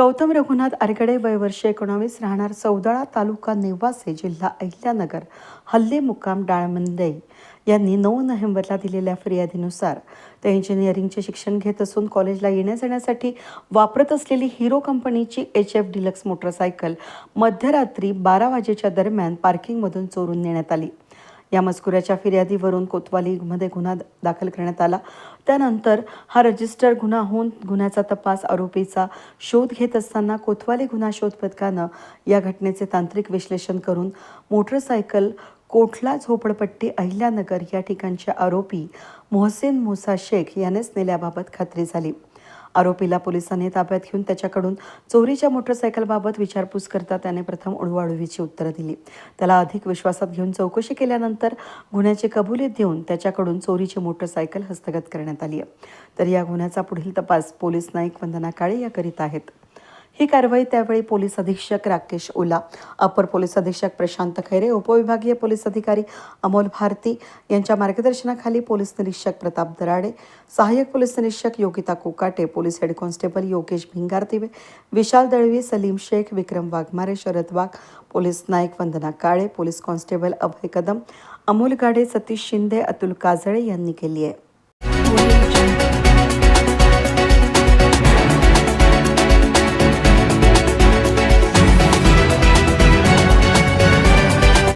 गौतम रघुनाथ आरगडे वय वर्ष एकोणावीस राहणार सौदाळा तालुका नेवासे जिल्हा अहिल्यानगर. हल्ले मुक्काम डाळमंदई यांनी नऊ नोव्हेंबरला दिलेल्या फिर्यादीनुसार ते इंजिनिअरिंगचे शिक्षण घेत असून कॉलेजला येण्या जाण्यासाठी वापरत असलेली हिरो कंपनीची एच एफ डिलक्स मोटरसायकल मध्यरात्री बारा वाजेच्या दरम्यान पार्किंगमधून चोरून नेण्यात आली. या मजकुराच्या फिर्यादीवरून कोतवालीमध्ये गुन्हा दाखल करण्यात आला. त्यानंतर हा रजिस्टर गुन्हा होऊन गुन्ह्याचा तपास आरोपीचा शोध घेत असताना कोतवाली गुन्हा शोध पथकानं या घटनेचे तांत्रिक विश्लेषण करून मोटरसायकल कोठला झोपडपट्टी अहिल्यानगर या ठिकाणचे आरोपी मोहसेन मुसा शेख यानेच नेल्याबाबत खात्री झाली. आरोपीला पोलिसांनी ताब्यात घेऊन त्याच्याकडून चोरीच्या मोटरसायकलबाबत विचारपूस करता त्याने प्रथम उडवाडवीची उत्तरं दिली. त्याला अधिक विश्वासात घेऊन चौकशी केल्यानंतर गुन्ह्याची कबुलीत देऊन त्याच्याकडून चोरीची मोटरसायकल हस्तगत करण्यात आली आहे. तर या गुन्ह्याचा पुढील तपास पोलीस नाईक वंदना काळे या करीत आहेत. ही कारवाई त्यावेळी पोलीस अधीक्षक राकेश ओला अपर पोलीस अधीक्षक प्रशांत खैरे उपविभागीय पोलीस अधिकारी अमोल भारती यांच्या मार्गदर्शनाखाली पोलीस निरीक्षक प्रताप दराडे सहाय्यक पोलीस निरीक्षक Yogita Kokate police head constable Yogesh Bhingartive Vishal Dalvi Salim Shaikh Vikram Waghmare Sharad Wagh police नायक वंदना काळे पोलीस कॉन्स्टेबल अभय कदम अमोल गाडे सतीश शिंदे अतुल काजळे यांनी केली आहे.